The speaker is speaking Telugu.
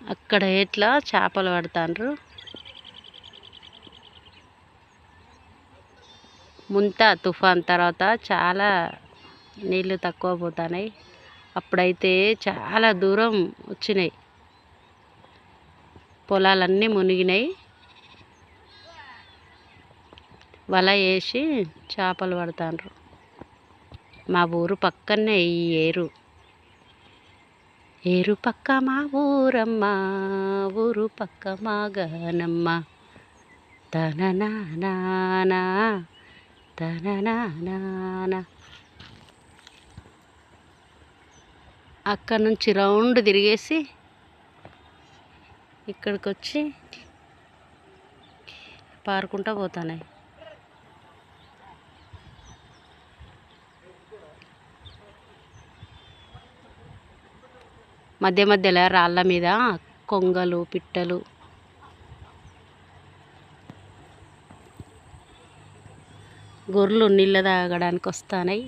అక్కడ ఎట్లా చేపలు పడతాండ్రు ముంత తుఫాన్ తర్వాత చాలా నీళ్ళు తక్కువ పోతున్నాయి. అప్పుడైతే చాలా దూరం వచ్చినాయి. పొలాలన్నీ మునిగినాయి. వల వేసి చేపలు పడతాండ్రు మా ఊరు పక్కనే ఈ ఏరు. ఏరు పక్క మా ఊరమ్మ ఊరు పక్క మా గనమ్మ. తన నానా తన నానా అక్కడ నుంచి రౌండ్ తిరిగేసి ఇక్కడికి వచ్చి పారుకుంటా పోతున్నాయి మధ్య మధ్యలో రాళ్ళ మీద కొంగలు పిట్టలు. గొర్రెలు నీళ్ళ తాగడానికి వస్తున్నాయి